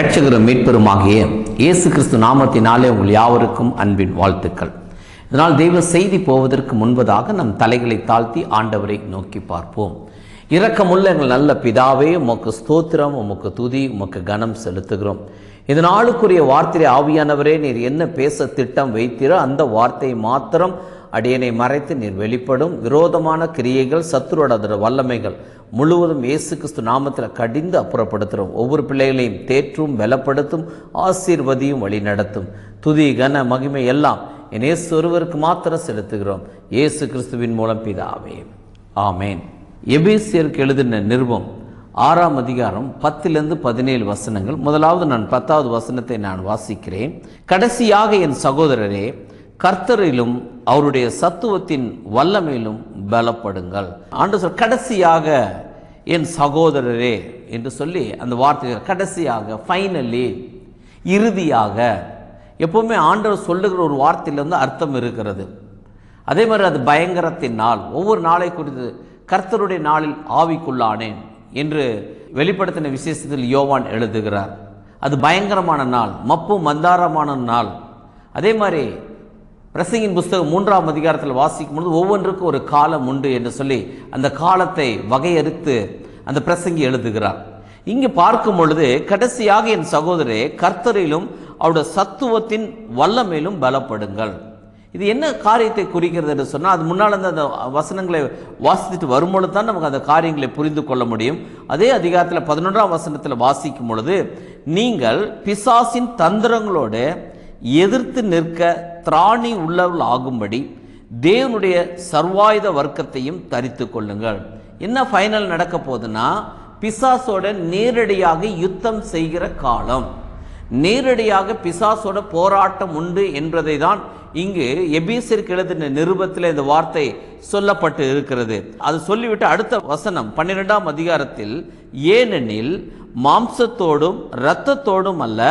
ஆண்டவரும் இரட்சகரும் மீட்பெருமாகிய இயேசு கிறிஸ்து நாமத்தினாலே உங்கள் யாவருக்கும் அன்பின் வாழ்த்துக்கள். இதனால் தெய்வ செய்தி போவதற்கு முன்பதாக நம் தலைகளை தாழ்த்தி ஆண்டவரை நோக்கி பார்ப்போம். இரக்கமுள்ள எங்கள் நல்ல பிதாவே உமக்கு ஸ்தோத்திரம் உமக்கு துதி உமக்கு கனம் செலுத்துகிறோம். இது நாளுக்குரிய வார்த்தை ஆவியானவரே நீர் என்ன பேச திட்டம் வைத்தீரோ அந்த வார்த்தையை மாத்திரம் அடியனை மறைத்து நீர் வெளிப்படும். விரோதமான கிரியைகள் சத்துருவோட அதோட வல்லமைகள் முழுவதும் இயேசு கிறிஸ்து நாமத்தில் கடிந்து அப்புறப்படுத்துகிறோம் ஒவ்வொரு பிள்ளைகளையும் தேற்றும் பலப்படுத்தும் ஆசீர்வதியும் வழி நடத்தும். துதி கன மகிமை எல்லாம் என் இயேசு ஒருவருக்கு மாத்திரம் செலுத்துகிறோம். இயேசு கிறிஸ்துவின் மூலம் பிதாவே. ஆமேன். எபேசியருக்கு எழுதின நிருபம் ஆறாம் அதிகாரம் பத்திலிருந்து பதினேழு வசனங்கள். முதலாவது நான் பத்தாவது வசனத்தை நான் வாசிக்கிறேன். கடைசியாக என் சகோதரரே கர்த்தரிலும் அவருடைய சத்துவத்தின் வல்லமையிலும் பலப்படுங்கள். ஆண்டு சொல் கடைசியாக என் சகோதரரே என்று சொல்லி அந்த வார்த்தைகள் கடைசியாக ஃபைனலி இறுதியாக. எப்போவுமே ஆண்டவர் சொல்லுகிற ஒரு வார்த்தையிலேருந்து அர்த்தம் இருக்கிறது. அதே மாதிரி அது பயங்கரத்தின் நாள். ஒவ்வொரு நாளை குறித்து கர்த்தருடைய நாளில் ஆவிக்குள்ளானேன் என்று வெளிப்படுத்தின விசேஷத்தில் யோவான் எழுதுகிறார். அது பயங்கரமான நாள் மப்பு மந்தாரமான நாள். அதே மாதிரி பிரசங்கின் புஸ்தகம் மூன்றாம் அதிகாரத்தில் வாசிக்கும் பொழுது ஒவ்வொன்றுக்கும் ஒரு காலம் உண்டு என்று சொல்லி அந்த காலத்தை வகையறுத்து அந்த பிரசங்கி எழுதுகிறார். இங்கு பார்க்கும் பொழுது கடைசியாக என் சகோதரே கர்த்தரிலும் அவருடைய சத்துவத்தின் வல்லமையிலும் பலப்படுங்கள். இது என்ன காரியத்தை குறிக்கிறது என்று சொன்னால் அது முன்னால் அந்த அந்த வசனங்களை வாசித்துட்டு வரும்பொழுது தான் நமக்கு அந்த காரியங்களை புரிந்து கொள்ள முடியும். அதே அதிகாரத்தில் பதினொன்றாம் வசனத்தில் வாசிக்கும் பொழுது நீங்கள் பிசாசின் தந்திரங்களோடு எதிர்த்து நிற்க திராணி உள்ளவர்கள் ஆகும்படி தேவனுடைய சர்வாயுத வர்க்கத்தையும் தரித்து கொள்ளுங்கள். என்ன ஃபைனல் நடக்க போகுதுன்னா பிசாசோட நேரடியாக யுத்தம் செய்கிற காலம். நேரடியாக பிசாசோட போராட்டம் உண்டு என்பதை தான் இங்கு எபீசிற்கு எழுதின நிருபத்தில் இந்த வார்த்தை சொல்லப்பட்டு இருக்கிறது. அது சொல்லிவிட்டு அடுத்த வசனம் பன்னிரெண்டாம் அதிகாரத்தில் ஏனெனில் மாம்சத்தோடும் இரத்தத்தோடும் அல்ல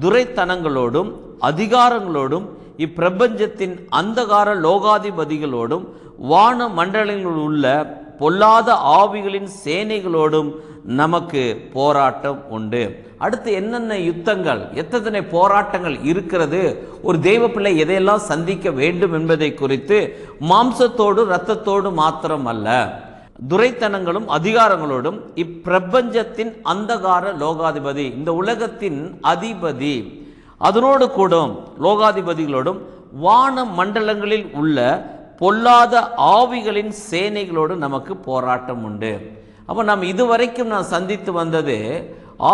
துரைத்தனங்களோடும் அதிகாரங்களோடும் இப்பிரபஞ்சத்தின் அந்தகார லோகாதிபதிகளோடும் வான மண்டலங்களில் உள்ள பொல்லாத ஆவிகளின் சேனைகளோடும் நமக்கு போராட்டம் உண்டு. அடுத்து என்னென்ன யுத்தங்கள் எத்தனை போராட்டங்கள் இருக்கிறது ஒரு தெய்வ பிள்ளை எதையெல்லாம் சந்திக்க வேண்டும் என்பதை குறித்து மாம்சத்தோடு இரத்தத்தோடு மாத்திரம் அல்ல துரைத்தனங்களும் அதிகாரங்களோடும் இப்பிரபஞ்சத்தின் அந்தகார லோகாதிபதி இந்த உலகத்தின் அதிபதி. அதனோடு கூடும் லோகாதிபதிகளோடும் வான மண்டலங்களில் உள்ள பொல்லாத ஆவிகளின் சேனைகளோடு நமக்கு போராட்டம் உண்டு. அப்போ நாம் இதுவரைக்கும் நான் சந்தித்து வந்தது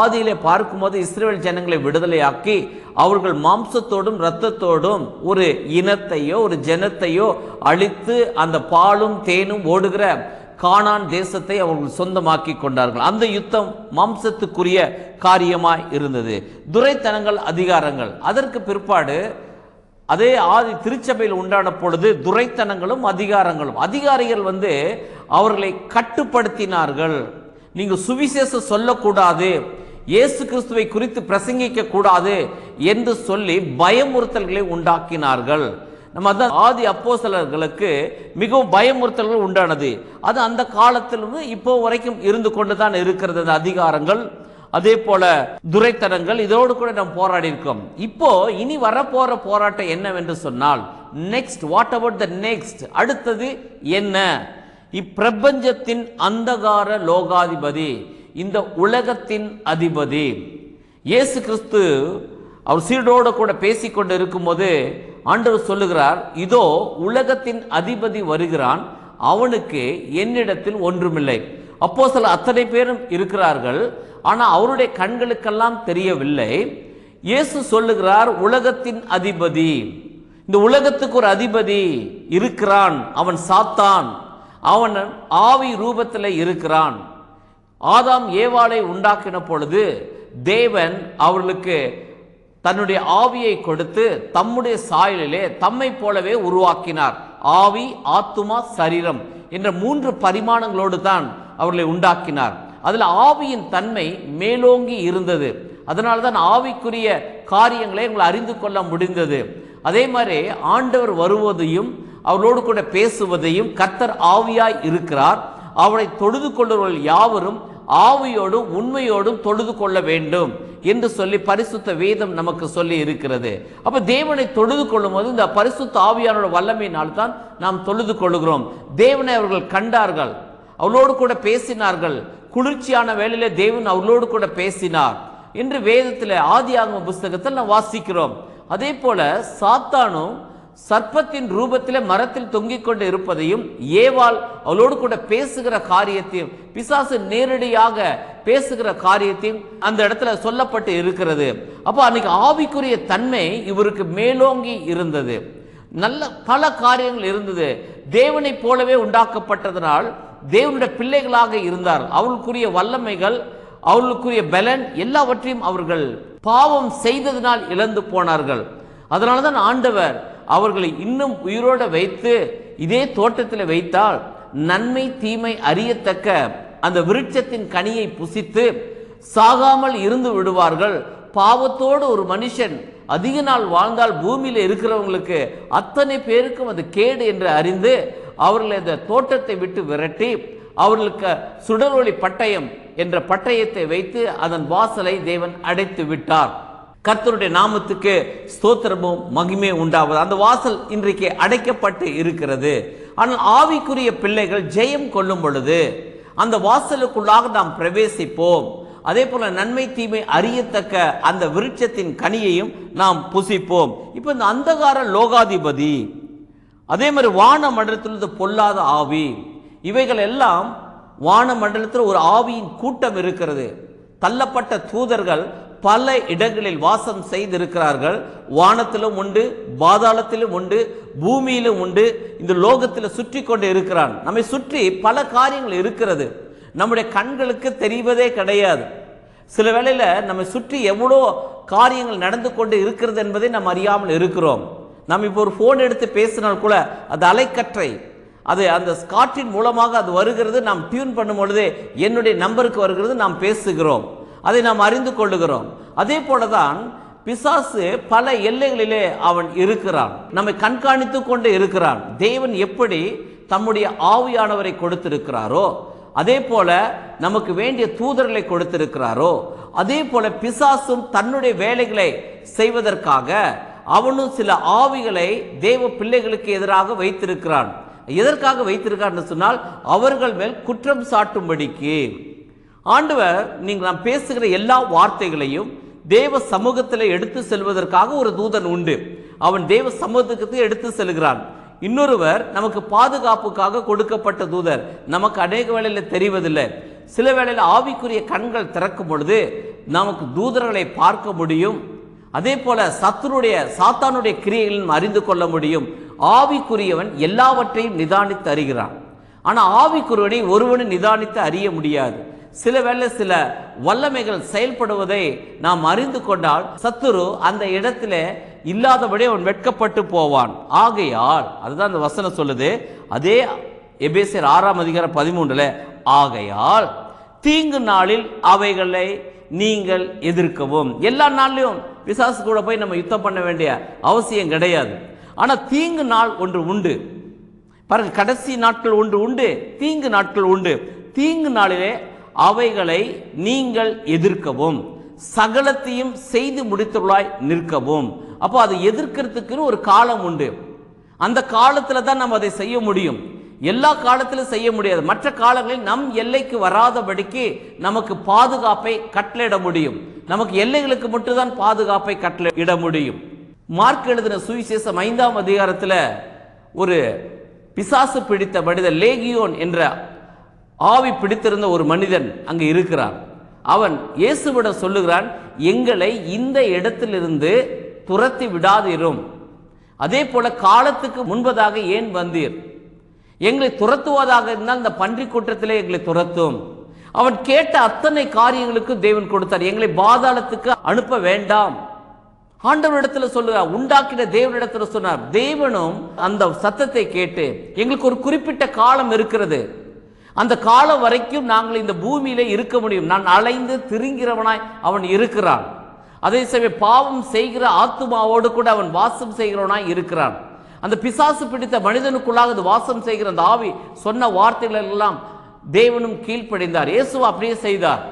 ஆதியிலே பார்க்கும்போது இஸ்ரேல் ஜனங்களை விடுதலையாக்கி அவர்கள் மாம்சத்தோடும் இரத்தத்தோடும் ஒரு இனத்தையோ ஒரு ஜனத்தையோ அழித்து அந்த பாலும் தேனும் ஓடுகிற கானான் தேசத்தை அவர்கள் சொந்தமாக்கி கொண்டார்கள். அந்த யுத்தம் மாம்சத்துக்குரிய காரியமாய் இருந்தது. துரைத்தனங்கள் அதிகாரங்கள். அதற்கு பிற்பாடு அதே ஆதி திருச்சபையில் உண்டான பொழுது துரைத்தனங்களும் அதிகாரங்களும். அதிகாரிகள் வந்து அவர்களை கட்டுப்படுத்தினார்கள். நீங்கள் சுவிசேஷம் சொல்லக்கூடாது. இயேசு கிறிஸ்துவை குறித்து பிரசங்கிக்க கூடாது என்று சொல்லி பயமுறுத்தல்களை உண்டாக்கினார்கள். நம்ம அதான் ஆதி அப்போசலர்களுக்கு மிகவும் பயமுறுத்தல்கள் உண்டானது. அது அந்த காலத்திலிருந்து இப்போ வரைக்கும் இருந்து கொண்டு தான் இருக்கிறது அந்த அதிகாரங்கள். அதே போல துரைத்தனங்கள் இதோடு கூட நாம் போராடி இருக்கோம். இப்போ இனி வரப்போற போராட்டம் என்னவென்று சொன்னால் next what about the next அடுத்தது என்ன? இப்பிரபஞ்சத்தின் அந்தகார லோகாதிபதி இந்த உலகத்தின் அதிபதி. இயேசு கிறிஸ்து அவர் சீடோடு கூட பேசிக்கொண்டு இருக்கும்போது ஆண்டவர் சொல்லுகிறார் இதோ உலகத்தின் அதிபதி வருகிறான் அவனுக்கு என்னிடத்தில் ஒன்றுமில்லை. அப்போ சில அத்தனை பேரும் இருக்கிறார்கள் ஆனால் அவருடைய கண்களுக்கெல்லாம் தெரியவில்லை. இயேசு சொல்லுகிறார் உலகத்தின் அதிபதி இந்த உலகத்துக்கு ஒரு அதிபதி இருக்கிறான் அவன் சாத்தான் அவன் ஆவி ரூபத்தில் இருக்கிறான். ஆதாம் ஏவாளை உண்டாக்கின பொழுது தேவன் அவர்களுக்கு தன்னுடைய ஆவியை கொடுத்து தம்முடைய சாயலிலே தம்மை போலவே உருவாக்கினார். ஆவி ஆத்துமா சரீரம் என்ற மூன்று பரிமாணங்களோடு தான் அவர்களை உண்டாக்கினார். அதில் ஆவியின் தன்மை மேலோங்கி இருந்தது. அதனால தான் ஆவிக்குரிய காரியங்களை எங்களை அறிந்து கொள்ள முடிந்தது. அதே மாதிரி ஆண்டவர் வருவதையும் அவர்களோடு கூட பேசுவதையும் கர்த்தர் ஆவியாய் இருக்கிறார். அவரை தொழுது கொள்ளுவர்கள் யாவரும் ஆவியோடும் உண்மையோடும் தொழுது கொள்ள வேண்டும். என்று சொல்லி பரிசுத்த வேதம் நமக்கு சொல்லி இருக்கிறது. அப்போ தேவனை தொழுது கொள்ளும் போது இந்த பரிசுத்த ஆவியானோட வல்லமையினால் தான் நாம் தொழுது கொள்கிறோம் தேவனை அவர்கள் கண்டார்கள். அவளோடு கூட பேசினார்கள். குளிர்ச்சியான வேலையில் தேவன் அவளோடு கூட பேசினார். என்று வேதத்தில் ஆதி ஆகம புஸ்தகத்தில் நாம் வாசிக்கிறோம். அதே போல சாத்தானும் சர்ப்பத்தின் ரூபத்தில் மரத்தில் தொங்கிக் கொண்டு இருப்பதையும் ஏவாள் அவளோடு கூட பேசுகிற காரியத்தையும் பிசாசு நேரடியாக பேசுகிற காரியத்தையும் அந்த இடத்துல சொல்லப்பட்டு இருக்கிறது. அப்போ அன்னைக்கு ஆவிக்குரிய தன்மை இவருக்கு மேலோங்கி இருந்தது. நல்ல பல காரியங்கள் இருந்தது. தேவனைப் போலவே உண்டாக்கப்பட்டதனால் தேவனுடைய பிள்ளைகளாக இருந்தார். அவளுக்குரிய வல்லமைகள் அவளுக்குரிய பலன் எல்லாவற்றையும் அவர்கள் பாவம் செய்ததினால் இழந்து போனார்கள். அதனால தான் ஆண்டவர் அவர்களை இன்னும் உயிரோடு வைத்து இதே தோட்டத்தில் வைத்தால் நன்மை தீமை அறியத்தக்க அந்த விருட்சத்தின் கனியை புசித்து சாகாமல் இருந்து விடுவார்கள். பாவத்தோடு ஒரு மனுஷன் அதிக நாள் வாழ்ந்தால் பூமியில் இருக்கிறவங்களுக்கு அத்தனை பேருக்கும் அது கேடு என்று அறிந்து அவர்களை அந்த தோட்டத்தை விட்டு விரட்டி அவர்களுக்கு சுடரொளி பட்டயம் என்ற பட்டயத்தை வைத்து அதன் வாசலை தேவன் அடைத்து விட்டார். கர்த்தருடைய நாமத்துக்கு ஸ்தோத்திரமும் மகிமே உண்டாவது அந்த வாசல் இன்றைக்கு அடைக்கப்பட்டு இருக்கிறது. ஆனால் ஆவிக்குரிய பிள்ளைகள் ஜெயம் கொள்ளும் பொழுது அந்த வாசலுக்குள்ளாக நாம் பிரவேசிப்போம். அதே போல நன்மை தீமை அறியத்தக்க அந்த விருட்சத்தின் கனியையும் நாம் புசிப்போம். இப்போ இந்த அந்தகார லோகாதிபதி அதே மாதிரி வான மண்டலத்தில் பொல்லாத ஆவி இவைகள் எல்லாம் வான மண்டலத்தில் ஒரு ஆவியின் கூட்டம் இருக்கிறது. தள்ளப்பட்ட தூதர்கள் பல இடங்களில் வாசம் செய்திருக்கிறார்கள். வானத்திலும் உண்டு பாதாளத்திலும் உண்டு பூமியிலும் உண்டு. இந்த லோகத்தில் சுற்றி கொண்டு இருக்கிறான். நம்மை சுற்றி பல காரியங்கள் இருக்கிறது. நம்முடைய கண்களுக்கு தெரிவதே கிடையாது. சில வேளையில் நம்மை சுற்றி எவ்வளோ காரியங்கள் நடந்து கொண்டு இருக்கிறது என்பதை நாம் அறியாமல் இருக்கிறோம். நம்ம இப்போ ஒரு ஃபோன் எடுத்து பேசினால் கூட அது அலைக்கற்றை. அது அந்த காற்றின் மூலமாக அது வருகிறது. நாம் டியூன் பண்ணும் பொழுது என்னுடைய நம்பருக்கு வருகிறது. நாம் பேசுகிறோம். அதை நாம் அறிந்து கொள்ளுகிறோம். அதே போலதான் பிசாசு பல எல்லைகளிலே அவன் இருக்கிறான். நம்மை கண்காணித்து கொண்டு இருக்கிறான். தேவன் எப்படி தம்முடைய ஆவியானவரை கொடுத்திருக்கிறாரோ அதே போல நமக்கு வேண்டிய தூதர்களை கொடுத்திருக்கிறாரோ அதே போல பிசாசும் தன்னுடைய வேலைகளை செய்வதற்காக அவனும் சில ஆவிகளை தேவ பிள்ளைகளுக்கு எதிராக வைத்திருக்கிறான். எதற்காக வைத்திருக்கான்னு சொன்னால் அவர்கள் மேல் குற்றம் சாட்டும்படிக்கு. ஆண்டவர் நீங்கள் நாம் பேசுகிற எல்லா வார்த்தைகளையும் தேவ சமூகத்தில் எடுத்து செல்வதற்காக ஒரு தூதன் உண்டு. அவன் தேவ சமூகத்துக்கு எடுத்து செல்கிறான். இன்னொருவர் நமக்கு பாதுகாப்புக்காக கொடுக்கப்பட்ட தூதர். நமக்கு அநேக வேளையில் தெரிவதில்லை. சில வேளையில் ஆவிக்குரிய கண்கள் திறக்கும் பொழுது நமக்கு தூதர்களை பார்க்க முடியும். அதே போல சத்துருடைய சாத்தானுடைய கிரியைகளையும் அறிந்து கொள்ள முடியும். ஆவிக்குரியவன் எல்லாவற்றையும் நிதானித்து அறிகிறான். ஆனால் ஆவிக்குரியவனை ஒருவனும் நிதானித்து அறிய முடியாது. சில வேளை சில வல்லமைகள் செயல்படுவதை நாம் அறிந்து கொண்டால் சத்துரு அந்த இடத்துல இல்லாதபடி அவன் வெட்கப்பட்டு போவான். ஆகையால் அதுதான் அந்த வசனம் சொல்லுது. அதே எபேசியர் ஆறாம் அதிகாரம் பதிமூன்றுல ஆகையால் தீங்கு நாளில் அவைகளை நீங்கள் எதிர்க்கவும். எல்லா நாள்லையும் பிசாசு கூட போய் நம்ம யுத்தம் பண்ண வேண்டிய அவசியம் கிடையாது. ஆனால் தீங்கு நாள் ஒன்று உண்டு. பாருங்க கடைசி நாட்கள் ஒன்று உண்டு தீங்கு நாட்கள் உண்டு. தீங்கு நாளிலே அவைகளை நீங்கள் எதிர்க்கவும். சகலத்தையும் செய்து முடித்தவர்களாய் நிற்கவும். அப்போ அதை எதிர்க்கிறதுக்குன்னு ஒரு காலம் உண்டு. அந்த காலத்தில் தான் நம்ம அதை செய்ய முடியும். எல்லா காலத்திலும் செய்ய முடியாது. மற்ற காலங்களில் நம் எல்லைக்கு வராதபடிக்கு நமக்கு பாதுகாப்பை கட்டளையிட முடியும். நமக்கு எல்லைகளுக்கு மட்டும்தான் பாதுகாப்பை கட்டளையிட முடியும். மார்க் எழுதின சுவிசேஷம் ஐந்தாம் அதிகாரத்தில் ஒரு பிசாசு பிடித்த மனிதன் லேகியோன் என்ற ஆவி பிடித்திருந்த ஒரு மனிதன் அங்கு இருக்கிறான். அவன் இயேசுவிடம் சொல்லுகிறான் எங்களை இந்த இடத்திலிருந்து துரத்தி விடாதிரும். அதே போல காலத்துக்கு முன்பதாக ஏன் வந்தீர்? எங்களை துரத்துவதாக இருந்தால் இந்த பன்றி கூட்டத்திலே எங்களை துரத்தும். அவன் கேட்ட அத்தனை காரியங்களுக்கும் தேவன் கொடுத்தார். எங்களை பாதாளத்துக்கு அனுப்ப வேண்டாம். ஆண்டவரிடத்துல சொல்லுகிறார் உண்டாக்கின தேவனிடத்தில் சொன்னார். தேவனும் அந்த சத்தத்தை கேட்டு எங்களுக்கு ஒரு குறிப்பிட்ட காலம் இருக்கிறது. அந்த காலம் வரைக்கும் நாங்கள் இந்த பூமியில இருக்க முடியும். நான் அலைந்து திரிங்கிறவனாய் அவன் இருக்கிறான். அதே சமயம் பாவம் செய்கிற ஆத்மாவோடு கூட அவன் வாசம் செய்கிறவனாய் இருக்கிறான். அந்த பிசாசு பிடித்த மனிதனுக்குள்ளாக அது வாசம் செய்கிற அந்த ஆவி சொன்ன வார்த்தைகள் எல்லாம் தேவனும் கீழ்ப்படிந்தார். இயேசு அப்படியே செய்தார்.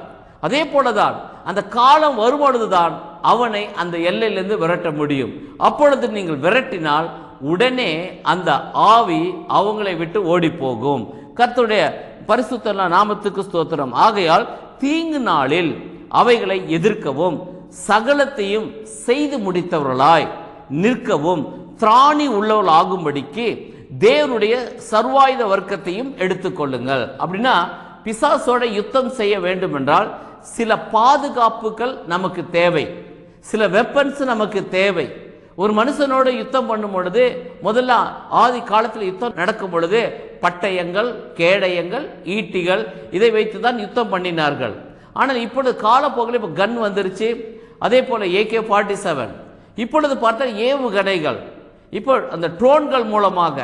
அதே போலதான் அந்த காலம் வரும்பொழுதுதான் அவனை அந்த எல்லையிலிருந்து விரட்ட முடியும். அப்பொழுது நீங்கள் விரட்டினால் உடனே அந்த ஆவி அவங்களை விட்டு ஓடி போகும் கர்த்தருடைய பரிசுத்தெல்லாம் நாமத்துக்கு ஸ்தோத்திரம். ஆகையால் தீங்கு நாளில் அவைகளை எதிர்க்கவும் சகலத்தையும் செய்து முடித்தவர்களாய் நிற்கவும் திராணி உள்ளவர்கள் ஆகும்படிக்கு தேவனுடைய சர்வாயுத வர்க்கத்தையும் எடுத்துக்கொள்ளுங்கள். அப்படின்னா பிசாசோட யுத்தம் செய்ய வேண்டும் என்றால் சில பாதுகாப்புகள் நமக்கு தேவை. சில வெப்பன்ஸ் நமக்கு தேவை. ஒரு மனுஷனோட யுத்தம் பண்ணும் பொழுது முதல்ல ஆதி காலத்தில் யுத்தம் நடக்கும் பொழுது பட்டயங்கள் கேடயங்கள் ஈட்டிகள் இதை வைத்து தான் யுத்தம் பண்ணினார்கள். ஆனால் இப்பொழுது காலப்போக்கில் இப்போ கன் வந்துருச்சு. அதே போல் ஏகே ஃபார்ட்டி செவன். இப்பொழுது பார்த்தா ஏவுகணைகள். இப்போ அந்த ட்ரோன்கள் மூலமாக.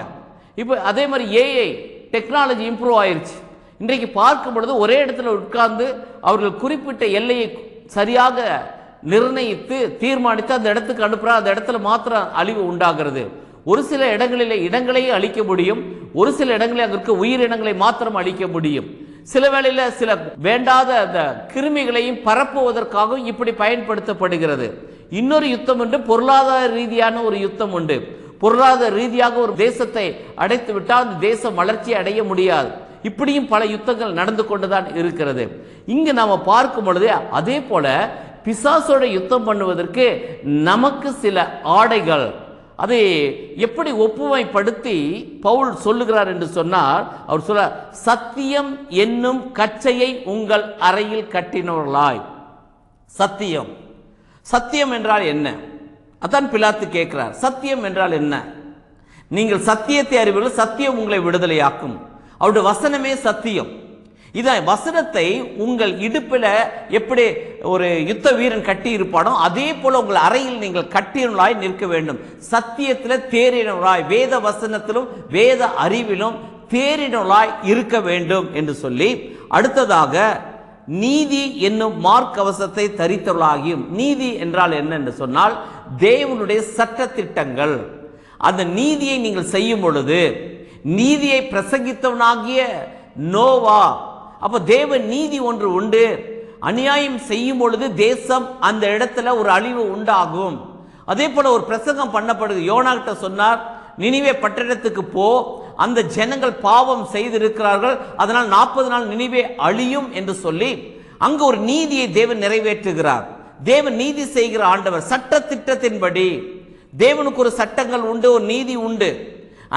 இப்போ அதே மாதிரி ஏஐ டெக்னாலஜி இம்ப்ரூவ் ஆயிடுச்சு இன்றைக்கு பார்க்கும் பொழுது ஒரே இடத்துல உட்கார்ந்து அவர்கள் குறிப்பிட்ட எல்லையை சரியாக நிர்ணயித்து தீர்மானித்து அந்த இடத்துக்கு அனுப்புறா அந்த இடத்துல மாத்திரம் அழிவு உண்டாகிறது. ஒரு சில இடங்களிலே இடங்களையும் அழிக்க முடியும். ஒரு சில இடங்களில் அங்க இருக்க உயிரினங்களை மாத்திரம் அழிக்க முடியும். சில வேளையில் சில வேண்டாத அந்த கிருமிகளையும் பரப்புவதற்காகவும் இப்படி பயன்படுத்தப்படுகிறது. இன்னொரு யுத்தம் உண்டு. பொருளாதார ரீதியான ஒரு யுத்தம் உண்டு. பொருளாதார ரீதியாக ஒரு தேசத்தை அடைத்து விட்டால் அந்த தேசம் வளர்ச்சி அடைய முடியாது. இப்படியும் பல யுத்தங்கள் நடந்து கொண்டுதான் இருக்கிறது. இங்கு நாம் பார்க்கும் பொழுது அதே போல பிசாசோட யுத்தம் பண்ணுவதற்கு நமக்கு சில ஆடைகள். அதை எப்படி ஒப்புமைப்படுத்தி பவுல் சொல்லுகிறார் என்று சொன்னார் அவர் சொல்ல சத்தியம் என்னும் கச்சையை உங்கள் அறையில் கட்டினவர்களாய். சத்தியம். சத்தியம் என்றால் என்ன? அதான் பிலாத்து கேட்கிறார். சத்தியம் என்றால் என்ன? நீங்கள் சத்தியத்தை அறிவீர்கள் சத்தியம் உங்களை விடுதலையாக்கும். அவருடைய வசனமே சத்தியம். இதான் வசனத்தை உங்கள் இடுப்பில் எப்படி ஒரு யுத்த வீரன் கட்டி இருப்பானோ அதே போல உங்கள் அறையில் நீங்கள் கட்டியவர்களாய் நிற்க வேண்டும். சத்தியத்தில் தேறினவர்களாய் வேத வசனத்திலும் வேத அறிவிலும் தேறினவர்களாய் இருக்க வேண்டும் என்று சொல்லி அடுத்ததாக நீதி என்னும் மார்க்கவசத்தை தரித்தவளாகியும் நீதி என்றால் என்ன என்று சொன்னால் தேவனுடைய சட்ட திட்டங்கள் அந்த நீதியை நீங்கள் செய்யும் பொழுது நீதியை பிரசங்கித்தவனாகிய நோவா அப்போ தேவ நீதி ஒன்று உண்டு. அநியாயம் செய்யும் பொழுது தேசம் அந்த இடத்துல ஒரு அழிவு உண்டாகும். அதே போல் ஒரு பிரசங்கம் பண்ணப்படுது. யோனாகிட்ட சொன்னார் நினிவே பட்டணத்துக்கு போ. அந்த ஜனங்கள் பாவம் செய்திருக்கிறார்கள். அதனால் நாற்பது நாள் நினிவே அழியும் என்று சொல்லி அங்கு ஒரு நீதியை தேவன் நிறைவேற்றுகிறார். தேவன் நீதி செய்கிற ஆண்டவர் சட்ட திட்டத்தின்படி தேவனுக்கு ஒரு சட்டங்கள் உண்டு ஒரு நீதி உண்டு.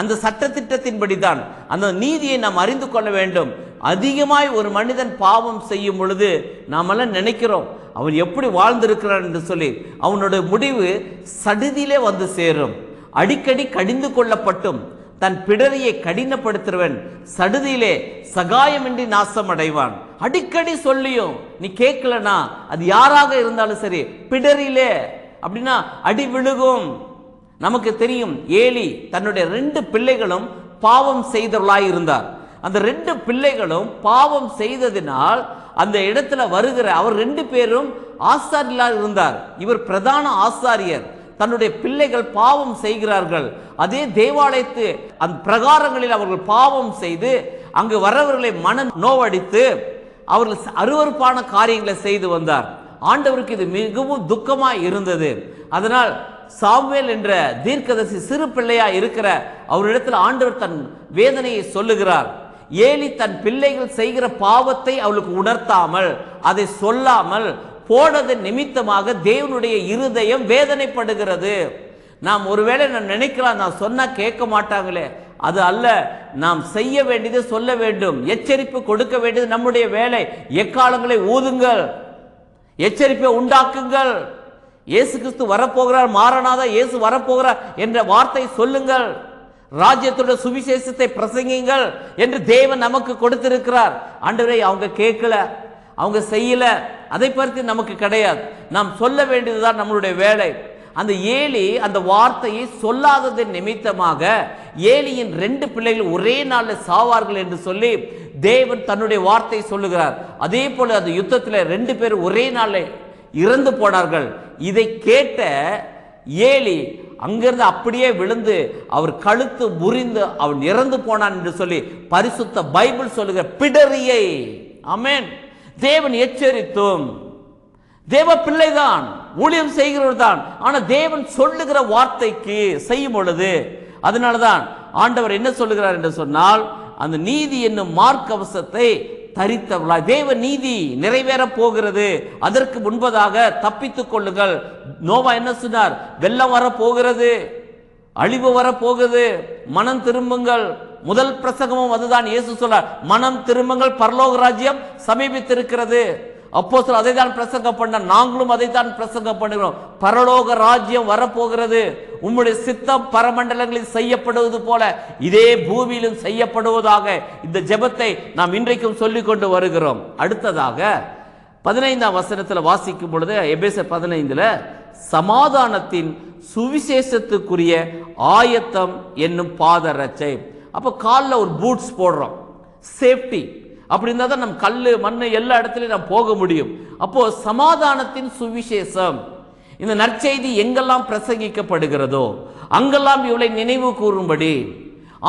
அந்த சட்டத்திட்டத்தின்படி தான் அந்த நீதியை நாம் அறிந்து கொள்ள வேண்டும். அதிகமாய் ஒரு மனிதன் பாவம் செய்யும் பொழுது நாமெல்லாம் நினைக்கிறோம் அவன் எப்படி வாழ்ந்திருக்கிறான் என்று சொல்லி அவனுடைய முடிவு சடுதியிலே வந்து சேரும். அடிக்கடி கடிந்து கொள்ளப்பட்டும். தன் பிடரியை கடினப்படுத்துறவன் சடுதியிலே சகாயமின்றி நாசம் அடைவான் அடிக்கடி சொல்லியும் நீ கேட்கலனா அது யாராக இருந்தாலும் சரி பிடரிலே. அப்படின்னா அடி விழுகும். நமக்கு தெரியும் ஏலி தன்னுடைய ரெண்டு பிள்ளைகளும் பாவம் செய்தவர்களாய் இருந்தார். அந்த ரெண்டு பிள்ளைகளும் பாவம் செய்ததினால் அந்த இடத்துல வருகிற அவர் ரெண்டு பேரும் ஆசாரியலாக இருந்தார். இவர் பிரதான ஆசாரியர். தன்னுடைய பிள்ளைகள் பாவம் செய்கிறார்கள். அதே தேவாலயத்து அந்த பிரகாரங்களில் அவர்கள் பாவம் செய்து அங்கு வரவர்களை மன நோவடித்து அவர்கள் அருவருப்பான காரியங்களை செய்து வந்தார். ஆண்டவருக்கு இது மிகவும் துக்கமாக இருந்தது. அதனால் சாமுவேல் என்ற தீர்க்கதரிசி சிறு பிள்ளையா இருக்கிற அவரிடத்தில் ஆண்டவர் தன் வேதனையை சொல்லுகிறார். ஏலி தன் பிள்ளைகள் செய்கிற பாவத்தை அவளுக்கு உணர்த்தாமல் அதை சொல்லாமல் போனது நிமித்தமாக தேவனுடைய இருதயம் வேதனைப்படுகிறது. நாம் ஒருவேளை நான் நினைக்கலாம் நான் சொன்னா கேட்க மாட்டாங்களே. அது அல்ல நாம் செய்ய வேண்டியது சொல்ல வேண்டும். எச்சரிப்பு கொடுக்க வேண்டியது நம்முடைய வேலை. எக்காலங்களை ஊதுங்கள். எச்சரிப்பை உண்டாக்குங்கள். இயேசு கிறிஸ்து வரப்போகிறார் மாறனாத இயேசு வரப்போகிறார் என்ற வார்த்தை சொல்லுங்கள். ராஜ்யத்துடைய சுவிசேஷத்தை பிரசங்கிங்கள் என்று தேவன் நமக்கு கொடுத்திருக்கிறார். ஆண்டவரை அவங்க கேட்கல அவங்க செய்யல அதை பற்றி நமக்கு கிடையாது. நாம் சொல்ல வேண்டியதுதான் நம்மளுடைய வேலை. அந்த ஏலி அந்த வார்த்தையை சொல்லாததன் நிமித்தமாக ஏலியின் ரெண்டு பிள்ளைகள் ஒரே நாளில் சாவார்கள் என்று சொல்லி தேவன் தன்னுடைய வார்த்தை சொல்லுகிறார். அதே போல அந்த யுத்தத்தில் ரெண்டு பேர் ஒரே நாளில் இறந்து போனார்கள். இதை கேட்ட ஏலி அங்கிருந்து அப்படியே விழுந்து அவர் கழுத்து முறிந்து அவன் இறந்து போனான் என்று சொல்லி பரிசுத்த பைபிள் சொல்லுகிற பிடரியை அமேன் தேவன் எச்சரித்தும். தேவ பிள்ளைதான் ஊழியம் செய்கிறவர் தான் ஆனால் தேவன் சொல்லுகிற வார்த்தைக்கு செய்யும் பொழுது அதனாலதான் ஆண்டவர் என்ன சொல்லுகிறார் என்று சொன்னால் அந்த நீதி என்னும் மார்க்கவசத்தை தரித்தவளாய். தேவ நீதி நிறைவேற போகிறது. அதற்கு முன்பதாக தப்பித்துக் கொள்ளுங்கள். நோவா என்ன சொன்னார்? வெள்ளம் வர போகிறது. அழிவு வர போகுது. மனம் திரும்புங்கள். முதல் பிரசங்கமும் அதுதான். இயேசு சொல்றார் மனம் திரும்புங்கள். பரலோக ராஜ்யம் சமீபித்திருக்கிறது. அப்போ அதை தான் பிரசங்கம் பண்ண நாங்களும் அதை தான் பிரசங்கம் பண்ணுகிறோம். பரலோக ராஜ்யம் வரப்போகிறது. உம்முடைய சித்தம் பரமண்டலங்களில் செய்யப்படுவது போல இதே பூமியிலும் செய்யப்படுவதாக இந்த ஜெபத்தை நாம் இன்றைக்கும் சொல்லிக் கொண்டு வருகிறோம். அடுத்ததாக பதினைந்தாம் வசனத்தில் வாசிக்கும் பொழுது எபேச பதினைந்தில் சமாதானத்தின் சுவிசேஷத்துக்குரிய ஆயத்தம் என்னும் பாதரச்சை அப்போ காலில் ஒரு பூட்ஸ் போடுறோம். சேஃப்டி. அப்படி இருந்தால் தான் நம் கல் மண் எல்லா இடத்துலையும் நாம் போக முடியும். அப்போது சமாதானத்தின் சுவிசேஷம். இந்த நற்செய்தி எங்கெல்லாம் பிரசங்கிக்கப்படுகிறதோ அங்கெல்லாம் இவளை நினைவு கூறும்படி.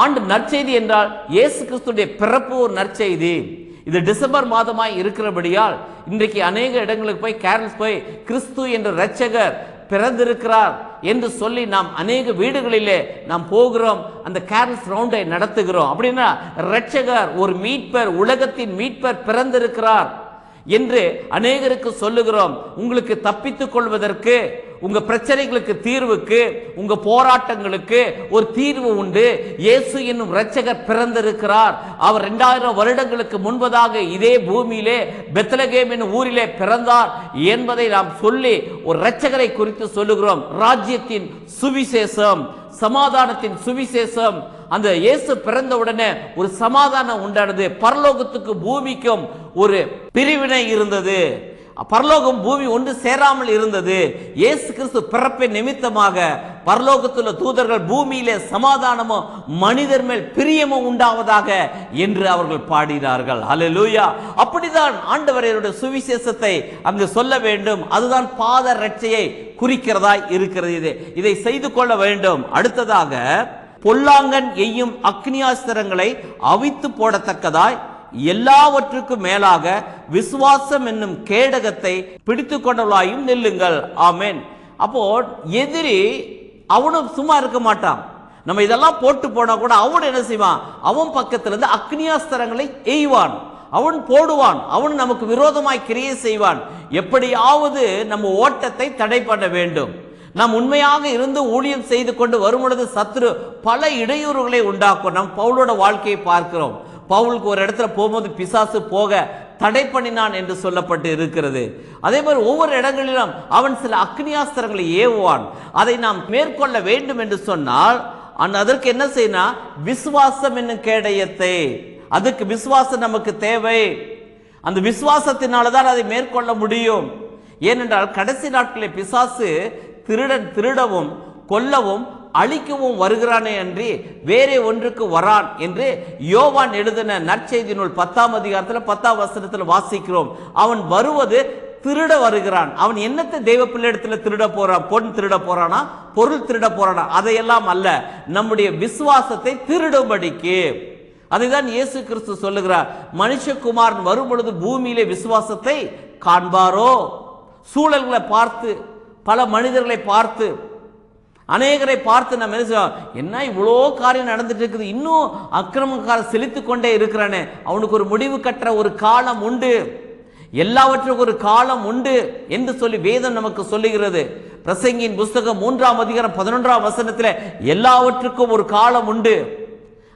ஆண்டு நற்செய்தி என்றால் இயேசு கிறிஸ்துடைய பிறப்பு ஒரு நற்செய்தி. இது டிசம்பர் மாதமாய் இருக்கிறபடியால் இன்றைக்கு அநேக இடங்களுக்கு போய் கேரல்ஸ் போய் கிறிஸ்து என்ற இரட்சகர் பிறந்திருக்கிறார் என்று சொல்லி நாம் அநேக வீடுகளிலே நாம் போகிறோம் அந்த கேரல்ஸ் ரவுண்டை நடத்துகிறோம். அப்படின்னா ரட்சகர் ஒரு மீட்பர் உலகத்தின் மீட்பர் பிறந்திருக்கிறார். என்று அநேகருக்கு சொல்லுகிறோம். உங்களுக்கு தப்பித்துக் கொள்வதற்கு உங்க பிரச்சனைகளுக்கு தீர்வுக்கு உங்க போராட்டங்களுக்கு ஒரு தீர்வு உண்டு. இயேசு என்னும் இரட்சகர் பிறந்திருக்கிறார். அவர் இரண்டாயிரம் வருடங்களுக்கு முன்பதாக இதே பூமியிலே பெத்லகேம் என்னும் ஊரிலே பிறந்தார் என்பதை நாம் சொல்லி ஒரு இரட்சகரை குறித்து சொல்லுகிறோம். ராஜ்யத்தின் சுவிசேஷம் சமாதானத்தின் சுவிசேஷம் அந்த இயேசு பிறந்த உடனே ஒரு சமாதானம் உண்டானது. பரலோகத்துக்கு பூமிக்கும் ஒரு பிரிவினை இருந்தது. பரலோகம் பூமி ஒன்று சேராமல் இருந்தது. இயேசு கிறிஸ்து பிறப்பின் நிமித்தமாக பரலோகத்துள்ள தூதர்கள் பூமியிலே சமாதானமும் மனிதர் மேல் பிரியமும் உண்டாவதாக என்று அவர்கள் பாடினார்கள். அல்லேலூயா அப்படிதான் ஆண்டவரையருடைய சுவிசேஷத்தை அங்கு சொல்ல வேண்டும். அதுதான் பாத ரட்சையை குறிக்கிறதாய் இருக்கிறது இது. இதை செய்து கொள்ள வேண்டும். அடுத்ததாக பொல்லாங்கன் எய்யும் அக்னியாஸ்திரங்களை அவித்து போடத்தக்கதாய் எல்லாவற்றுக்கும் மேலாக விசுவாசம் என்னும் கேடகத்தை பிடித்து கொண்டவளாயும் நில்லுங்கள். ஆமென். அப்போ எதிரி அவனும் சும்மா இருக்க மாட்டான். நம்ம இதெல்லாம் போட்டு போனா கூட அவன் என்ன செய்வான்? அவன் பக்கத்துல இருந்து அக்னியாஸ்திரங்களை எய்வான். அவன் போடுவான். அவன் நமக்கு விரோதமாய் கிரியை செய்வான். எப்படியாவது நம்ம ஓட்டத்தை தடை பண்ண வேண்டும். நாம் உண்மையாக இருந்து ஊழியம் செய்து கொண்டு வரும் பொழுது சத்ரு பல இடையூறுகளை உண்டாக்கும். நம் பவுலோட வாழ்க்கையை பார்க்கிறோம். பவுலுக்கு ஒரு இடத்துல போகும்போது பிசாசு போக தடை பண்ணினான் என்று சொல்லப்பட்டு இருக்கிறது. அதே மாதிரி ஒவ்வொரு இடங்களிலும் அவன் சில அக்னியாஸ்திரங்களை ஏவுவான். அதை நாம் மேற்கொள்ள வேண்டும் என்று சொன்னால் அன் அதற்கு என்ன செய்யணும் விசுவாசம் என்னும் கேடயத்தை அதுக்கு விசுவாசம் நமக்கு தேவை. அந்த விசுவாசத்தினால தான் அதை மேற்கொள்ள முடியும். ஏனென்றால் கடைசி நாட்களில் பிசாசு திருடன் திருடவும் கொல்லவும் அழிக்கவும் வருகிறானே அன்றி வேறே ஒன்றுக்கு வரான் என்று யோவான் எழுதின நற்செய்தி நூல் பத்தாம் அதிகாரத்தில் பத்தாம் வசனத்தில் வாசிக்கிறோம். அவன் வருவது திருட வருகிறான். அவன் என்னத்தை தெய்வ பிள்ளையிடத்துல திருட போறான்? பொன் திருட போறானா? பொருள் திருட போறானா? அதையெல்லாம் அல்ல. நம்முடைய விசுவாசத்தை திருடும்படிக்கு. அதைதான் இயேசு கிறிஸ்து சொல்லுகிறார். மனுஷகுமாரன் வரும் பொழுது பூமியிலே விசுவாசத்தை காண்பாரோ? சூழல்களை பார்த்து பல மனிதர்களை பார்த்து அநேகரை பார்த்து நம்ம என்ன என்ன இவ்வளோ காரியம் நடந்துட்டு இருக்குது இன்னும் அக்கிரமக்கார செலுத்தி கொண்டே இருக்கிறானே. அவனுக்கு ஒரு முடிவு கட்டுற ஒரு காலம் உண்டு. எல்லாவற்றுக்கும் ஒரு காலம் உண்டு என்று சொல்லி வேதம் நமக்கு சொல்லுகிறது. பிரசங்கியின் புஸ்தகம் மூன்றாம் அதிகாரம் பதினொன்றாம் வசனத்தில் எல்லாவற்றுக்கும் ஒரு காலம் உண்டு.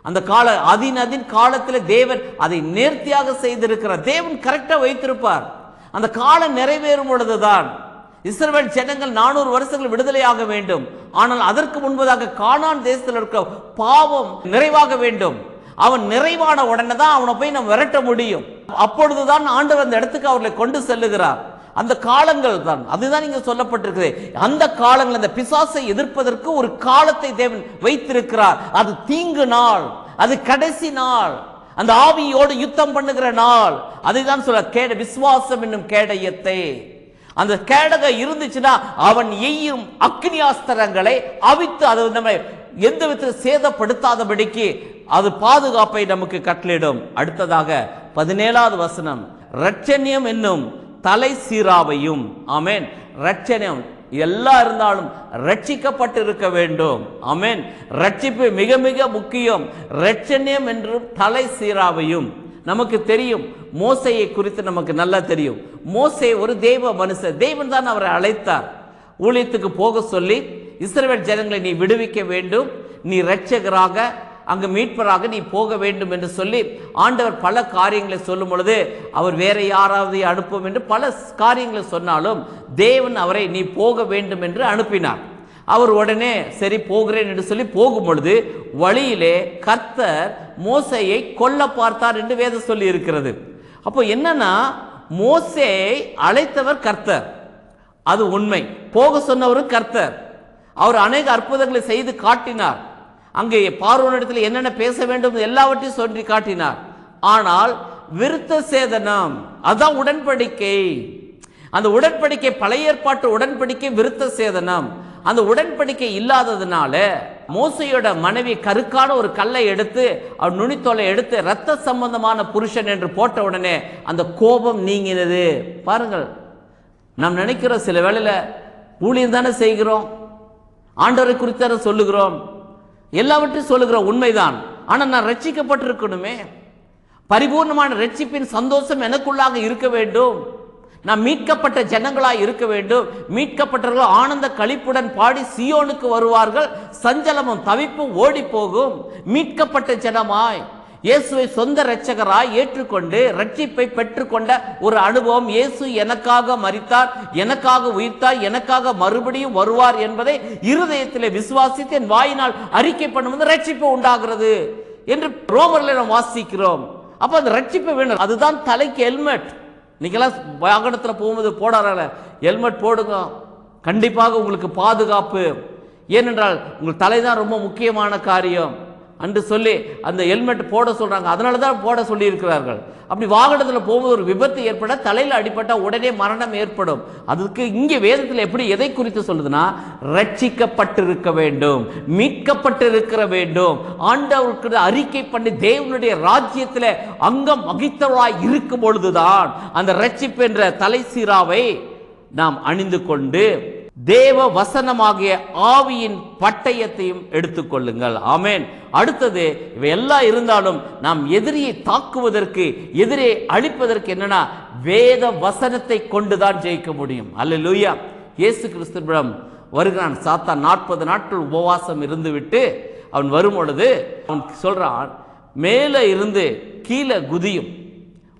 அந்த கால அதின் அதின் காலத்தில் தேவன் அதை நேர்த்தியாக செய்திருக்கிறார். தேவன் கரெக்டாக வைத்திருப்பார். அந்த காலம் நிறைவேறும் பொழுதுதான். இஸ்ரவேல் ஜனங்கள் நானூறு வருஷங்கள் விடுதலையாக வேண்டும். ஆனால் அதற்கு முன்பதாக காணான் தேசத்தில் இருக்க பாவம் நிறைவாக வேண்டும். அவன் நிறைவான உடனே தான் அவனை போய் நம்ம விரட்ட முடியும். அப்பொழுதுதான் ஆண்டவர் அந்த இடத்துக்கு அவர்களை கொண்டு செல்லுகிறார். அந்த காலங்கள் தான். அதுதான் இங்க சொல்லப்பட்டிருக்குது. அந்த காலங்கள் அந்த பிசாசை எதிர்ப்பதற்கு ஒரு காலத்தை தேவன் வைத்திருக்கிறார். அது தீங்கு நாள். அது கடைசி நாள். அந்த ஆவியோடு யுத்தம் பண்ணுகிற நாள். அதுதான் சொல்ல கேட விசுவாசம் என்னும் கேடயத்தை. அந்த கேடக இருந்துச்சுன்னா அவன் எய்யும் அக்னியாஸ்திரங்களை அவித்து அது நம்ம எந்த விதத்தில் சேதப்படுத்தாதபடிக்கு அது பாதுகாப்பை நமக்கு கட்டளிடும் அடுத்ததாக பதினேழாவது வசனம். ரட்சணியம் என்னும் தலை சீராவையும் ஆமேன் ரட்சணியம் எல்லா இருந்தாலும் ரட்சிக்கப்பட்டு இருக்க வேண்டும். ஆமென் ரட்சிப்பு மிக மிக முக்கியம். ரட்சணியம் என்றும் தலை சீராவையும் நமக்கு தெரியும். மோசையை குறித்து நமக்கு நல்லா தெரியும். மோசே ஒரு தெய்வ மனுஷர் தேவன் தான் அவரை அழைத்தார். ஊழியத்துக்கு போக சொல்லி இஸ்ரேல் ஜனங்களை நீ விடுவிக்க வேண்டும். நீ இரட்சகராக அங்கு மீட்பராக நீ போக வேண்டும் என்று சொல்லி ஆண்டவர் பல காரியங்களை சொல்லும் பொழுது அவர் வேற யாராவது அனுப்பும் என்று பல காரியங்களை சொன்னாலும் தேவன் அவரை நீ போக வேண்டும் என்று அனுப்பினார். அவர் உடனே சரி போகிறேன் என்று சொல்லி போகும் பொழுது வழியிலே கர்த்தர் மோசையை கொல்ல பார்த்தார் என்று வேதம் சொல்லி இருக்கிறது அப்போ என்னன்னா மோசையை அழைத்தவர் கர்த்தர். அது உண்மை. போக சொன்னவரும் கர்த்தர். அவர் அநேக அற்புதங்களை செய்து காட்டினார். அங்கே பார்வனிடத்தில் என்னென்ன பேச வேண்டும் எல்லாவற்றையும் சொல்லி காட்டினார். ஆனால் விருத்த சேதனம் அதான் உடன்படிக்கை. அந்த உடன்படிக்கை பழைய ஏற்பாட்டு உடன்படிக்கை விருத்த சேதனம். அந்த உடன்படிக்கை இல்லாததுனால மோசையோட மனைவி கருக்கான ஒரு கல்லை எடுத்து அவர் நுனித்தோலை எடுத்து ரத்த சம்பந்தமான புருஷன் என்று போட்ட உடனே அந்த கோபம் நீங்கினது. பாருங்கள் நாம் நினைக்கிறோம் சில வேளையில் ஊழியம் தானே செய்கிறோம் ஆண்டவரை குறித்தார சொல்லுகிறோம் எல்லாவற்றையும் சொல்லுகிறோம் உண்மைதான். ஆனால் நான் ரட்சிக்கப்பட்டிருக்கணுமே. பரிபூர்ணமான ரட்சிப்பின் சந்தோஷம் எனக்குள்ளாக இருக்க வேண்டும். நான் மீட்கப்பட்ட ஜனங்களாய் இருக்க வேண்டும். மீட்கப்பட்டவர்கள் ஆனந்த கழிப்புடன் பாடி சியோனுக்கு வருவார்கள். சஞ்சலமும் தவிப்பும் ஓடி போகும் மீட்கப்பட்ட ஜனமாய் இயேசுவை சொந்த இரட்சகராய் ஏற்றுக்கொண்டு ரட்சிப்பை பெற்றுக்கொண்ட ஒரு அனுபவம் இயேசு எனக்காக மறித்தார் எனக்காக உயிர்த்தார் எனக்காக மறுபடியும் வருவார் என்பதை இருதயத்திலே விசுவாசித்து என் வாயினால் அறிக்கை பண்ணும்போது ரட்சிப்பு உண்டாகிறது என்று ரோமர்ல நாம் வாசிக்கிறோம். அப்ப அந்த ரட்சிப்பு வேணும். அதுதான் தலைக்கு ஹெல்மெட் இன்னைக்கெல்லாம் வாகனத்தில் போகும்போது போடாதால ஹெல்மெட் போடுங்க. கண்டிப்பாக உங்களுக்கு பாதுகாப்பு. ஏனென்றால் உங்கள் தலை தான் ரொம்ப முக்கியமான காரியம். என்று சொல்லி அந்த ஹெல்மெட் போட சொல்கிறாங்க அதனால தான் போட சொல்லியிருக்கிறார்கள். அப்படி வாகனத்தில் போகும்போது ஒரு விபத்து ஏற்பட தலையில் அடிப்பட்டால் உடனே மரணம் ஏற்படும். அதுக்கு இங்கே வேதத்தில் எப்படி எதை குறித்து சொல்லுதுன்னா ரட்சிக்கப்பட்டிருக்க வேண்டும் மீட்கப்பட்டிருக்கிற வேண்டும். ஆண்டவருக்கு அறிக்கை பண்ணி தேவனுடைய ராஜ்யத்தில் அங்கம் மகித்தவராய் இருக்கும் பொழுதுதான் அந்த ரட்சிப்பு என்ற தலை சீராவை நாம் அணிந்து கொண்டு தேவ வசனமாகிய ஆவியின் பட்டயத்தையும் எடுத்துக்கொள்ளுங்கள். ஆமேன். அடுத்தது இவை எல்லாம் இருந்தாலும் நாம் எதிரியை தாக்குவதற்கு எதிரியை அழிப்பதற்கு என்னன்னா வேத வசனத்தை கொண்டுதான் ஜெயிக்க முடியும். அல்ல லூயா இயேசு கிறிஸ்துவிடம் வருகிறான். சாத்தா நாற்பது நாட்கள் உபவாசம் இருந்துவிட்டு அவன் வரும் பொழுது அவன் சொல்றான் மேலே இருந்து கீழே குதியும்.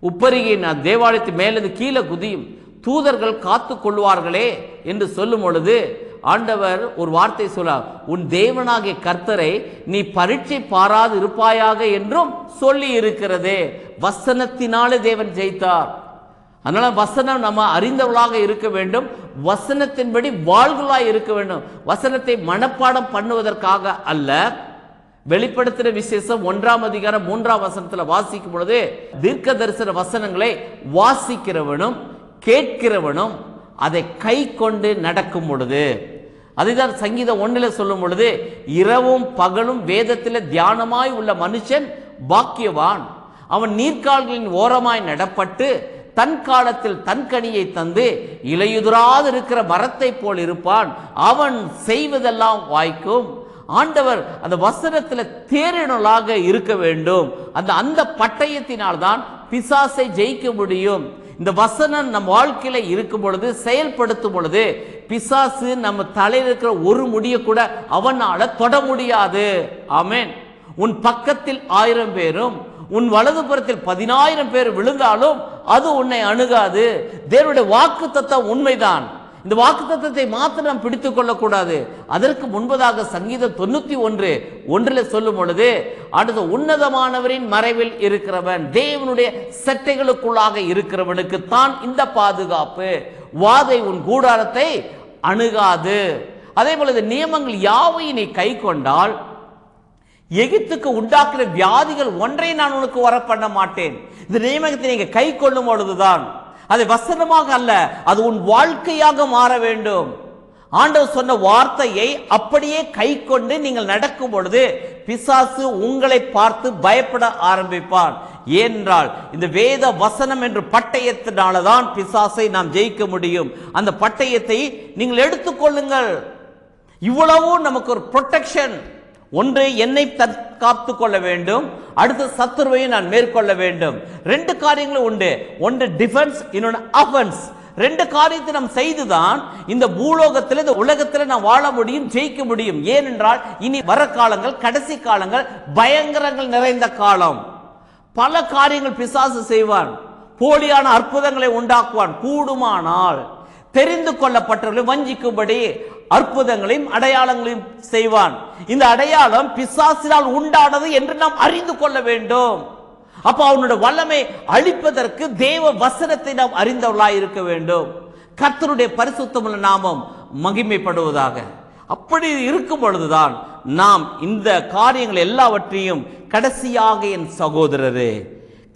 உப்பரிகை நான் தேவாலயத்து மேலிருந்து கீழே குதியும். தூதர்கள் காத்து கொள்வார்களே என்று சொல்லும் பொழுது ஆண்டவர் ஒரு வார்த்தை சொல்லார் உன் தேவனாகிய கர்த்தரை நீ பரீட்சை பாராது இருப்பாயாக என்றும் சொல்லி இருக்கிறதே. வசனத்தினாலே தேவன் ஜெயித்தார். அதனால வசனம் நம்ம அறிந்தவளாக இருக்க வேண்டும். வசனத்தின்படி வாழ்களாய் இருக்க வேண்டும். வசனத்தை மனப்பாடம் பண்ணுவதற்காக அல்ல. வெளிப்படுத்தின விசேஷம் ஒன்றாம் அதிகாரம் மூன்றாம் வசனத்தில் வாசிக்கும் பொழுது தீர்க்க தரிசன வசனங்களை வாசிக்கிறவனும் கேட்கிறவனும் அதை கை கொண்டு நடக்கும் பொழுது அதுதான் சங்கீதம் ஒன்றில் சொல்லும் பொழுது இரவும் பகலும் வேதத்தில் தியானமாய் உள்ள மனுஷன் பாக்கியவான். அவன் நீர்க்கால்களின் ஓரமாய் நடப்பட்டு தன் காலத்தில் தன் கனியை தந்து இலையுதிராது இருக்கிற மரத்தைப் போல் இருப்பான். அவன் செய்வதெல்லாம் வாய்க்கும். ஆண்டவர் அந்த வசனத்தில் தேரினலாக இருக்க வேண்டும். அந்த அந்த பட்டயத்தினால் தான் பிசாசை ஜெயிக்க முடியும். இந்த வசனம் நம் வாழ்க்கையில் இருக்கும் பொழுது செயல்படுத்தும் பொழுது பிசாசு நம்ம தலையில் இருக்கிற ஒரு முடிய கூட அவனால தொட முடியாது. ஆமென். உன் பக்கத்தில் ஆயிரம் பேரும் உன் வலது புறத்தில் பதினாயிரம் பேர் விழுந்தாலும் அது உன்னை அணுகாது. தேவனுடைய வாக்கு தத்தம் உண்மைதான். இந்த வாக்கு தத்துவத்தை மாத்திரம் நாம் பிடித்துக் கொள்ளக்கூடாது. அதற்கு முன்பதாக சங்கீதம் தொண்ணூத்தி ஒன்று ஒன்றில் சொல்லும் பொழுது அடுத்த உன்னதமானவரின் மறைவில் இருக்கிறவன் தேவனுடைய சட்டைகளுக்குள்ளாக இருக்கிறவனுக்கு தான் இந்த பாதுகாப்பு. வாதை உன் கூடாரத்தை அணுகாது. அதே போல இந்த நியமங்கள் யாவையும் நீ கை கொண்டால் எகிப்துக்கு உண்டாக்குற வியாதிகள் ஒன்றை நான் உனக்கு வர பண்ண மாட்டேன். இந்த நியமனத்தை நீங்க கை கொள்ளும் பொழுதுதான் அது வசனமாக அல்ல அது உன் வாழ்க்கையாக மாற வேண்டும். ஆண்டவர் சொன்ன வார்த்தையை அப்படியே கை கொண்டு நீங்கள் நடக்கும் பொழுது பிசாசு உங்களை பார்த்து பயப்பட ஆரம்பிப்பான். ஏனென்றால் இந்த வேத வசனம் என்ற பட்டயத்தினால தான் பிசாசை நாம் ஜெயிக்க முடியும். அந்த பட்டயத்தை நீங்கள் எடுத்துக்கொள்ளுங்கள் இவ்வளவும் நமக்கு ஒரு ப்ரொடெக்ஷன் ஒன்று என்னை தற்காத்து கொள்ள வேண்டும். அடுத்து சத்துருவையும் நான் மேற்கொள்ள வேண்டும். ரெண்டு காரியங்களும் உண்டு. ஒன்று டிஃபென்ஸ் இன்னொன்று அஃபென்ஸ் ரெண்டு காரியத்தை நாம் செய்துதான் இந்த பூலோகத்தில் இந்த உலகத்தில் நாம் வாழ முடியும் ஜெயிக்க முடியும். ஏனென்றால் இனி வர காலங்கள் கடைசி காலங்கள் பயங்கரங்கள் நிறைந்த காலம். பல காரியங்கள் பிசாசு செய்வான். போலியான அற்புதங்களை உண்டாக்குவான். கூடுமானால் தெரிந்து கொள்ளப்பட்டவர்களை வஞ்சிக்கும்படி அற்புதங்களையும் அடையாளங்களையும் செய்வான். இந்த அடையாளம் பிசாசினால் உண்டானது என்று நாம் அறிந்து கொள்ள வேண்டும். அப்போ அவனுடைய வல்லமை அழிப்பதற்கு தேவ வசனத்தை நாம் அறிந்தவர்களாய் இருக்க வேண்டும். கர்த்தருடைய பரிசுத்தமுள்ள நாமம் மகிமைப்படுவதாக. அப்படி இருக்கும் பொழுதுதான் நாம் இந்த காரியங்கள் எல்லாவற்றையும் கடைசியாக என் சகோதரரே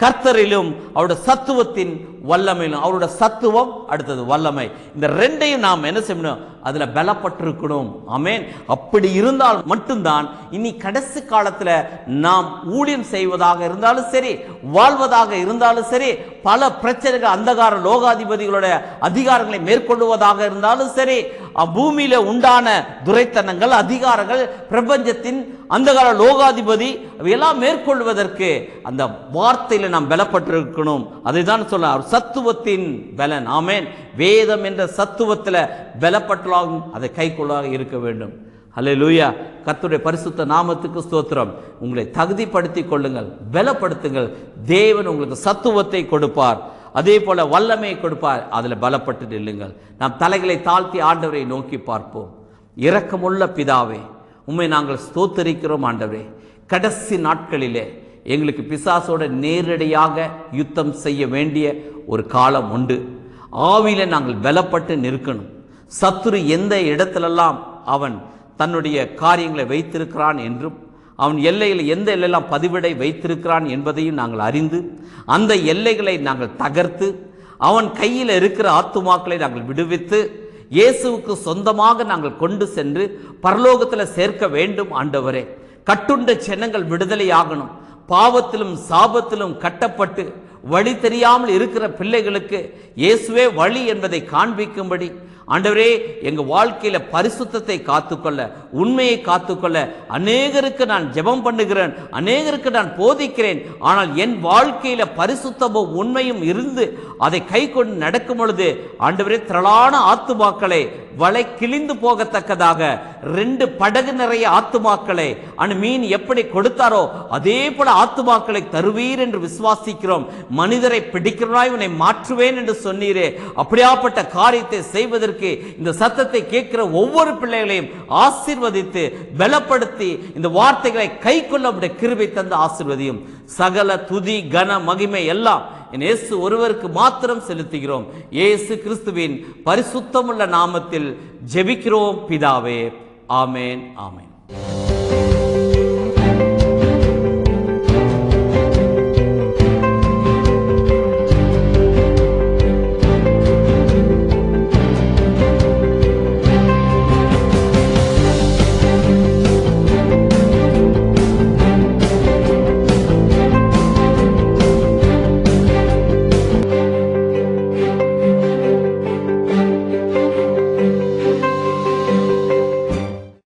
கர்த்தரிலும் அவருடைய சத்துவத்தின் வல்லமையிலும் அவருடைய சத்துவம் அடுத்தது வல்லமை. இந்த ரெண்டையும் நாம் என்ன செய்யணும்? அதில் பலப்பட்டிருக்கணும். அமேன் அப்படி இருந்தால் மட்டும்தான் இனி கடைசி காலத்தில் நாம் ஊழியம் செய்வதாக இருந்தாலும் சரி வாழ்வதாக இருந்தாலும் சரி பல பிரச்சனைகள் அந்தகார லோகாதிபதிகளோட அதிகாரங்களை மேற்கொள்வதாக இருந்தாலும் சரி அ- பூமியில உண்டான துரைத்தனங்கள் அதிகாரங்கள் பிரபஞ்சத்தின் அந்தகார லோகாதிபதி எல்லாம் மேற்கொள்வதற்கு அந்த வார்த்தையில் நாம் பலப்பட்டிருக்கணும். அதை தான் சொல்ல சத்துவத்தின் பலன். ஆமேன். வேதம் என்ற சத்துவத்தில் பலப்பட்டலாகும் அதை கைக்குள்ளாக இருக்க வேண்டும். அல்ல லூயா கத்துடைய பரிசுத்த நாமத்துக்கு ஸ்தோத்திரம். உங்களை தகுதிப்படுத்தி கொள்ளுங்கள் பலப்படுத்துங்கள் தேவன் உங்களுக்கு சத்துவத்தை கொடுப்பார். அதே போல வல்லமையை கொடுப்பார். அதில் பலப்பட்டு நில்லுங்கள். நாம் தலைகளை தாழ்த்தி ஆண்டவரை நோக்கி பார்ப்போம். இரக்கமுள்ள பிதாவே உண்மை நாங்கள் ஸ்தோத்தரிக்கிறோம் ஆண்டவரே. கடைசி நாட்களிலே எங்களுக்கு பிசாசோட நேரடியாக யுத்தம் செய்ய வேண்டிய ஒரு காலம் உண்டு. ஆவியில் நாங்கள் பலப்பட்டு நிற்கணும். சத்துரு எந்த இடத்திலெல்லாம் அவன் தன்னுடைய காரியங்களை வைத்திருக்கிறான் என்றும் அவன் எல்லையில் எந்த எல்லையெல்லாம் பதிவிடை வைத்திருக்கிறான் என்பதையும் நாங்கள் அறிந்து அந்த எல்லைகளை நாங்கள் தகர்த்து அவன் கையில் இருக்கிற ஆத்துமாக்களை நாங்கள் விடுவித்து இயேசுவுக்கு சொந்தமாக நாங்கள் கொண்டு சென்று பரலோகத்தில் சேர்க்க வேண்டும் ஆண்டவரே. கட்டுண்ட ஜனங்கள் விடுதலையாகணும். பாவத்திலும் சாபத்திலும் கட்டப்பட்டு வழி தெரியாமல் இருக்கிற பிள்ளைகளுக்கு இயேசுவே வழி என்பதை காண்பிக்கும்படி ஆண்டவரே எங்கள் வாழ்க்கையில பரிசுத்தத்தை காத்துக்கொள்ள உண்மையை காத்துக்கொள்ள அநேகருக்கு நான் ஜெபம் பண்ணுகிறேன் அநேகருக்கு நான் போதிக்கிறேன் ஆனால் என் வாழ்க்கையில பரிசுத்தமும் உண்மையும் இருந்து அதை கை கொண்டு நடக்கும் பொழுது ஆண்டவரே திரளான ஆத்துமாக்களை வலை கிழிந்து போகத்தக்கதாக ரெண்டு படகு நிறைய ஆத்துமாக்களை அந்த மீன் எப்படி கொடுத்தாரோ அதே போல ஆத்துமாக்களை தருவீர் என்று விசுவாசிக்கிறோம். மனிதரை பிடிக்கிறனாய் உன்னை மாற்றுவேன் என்று சொன்னீரே. அப்படியாப்பட்ட காரியத்தை செய்வதற்கு இந்த சத்தத்தை கேட்கிற ஒவ்வொரு பிள்ளைகளையும் ஆசிர்வதித்து பலப்படுத்தி இந்த வார்த்தைகளை கை கொள்ள உம்முடைய கிருபை தந்து ஆசிர்வதியும். சகல துதி கன மகிமை எல்லாம் என் இயேசு ஒருவருக்கு மாத்திரம் செலுத்துகிறோம். இயேசு கிறிஸ்துவின் பரிசுத்தமுள்ள நாமத்தில் ஜெபிக்கிறோம். பிதாவே ஆமேன் ஆமேன்.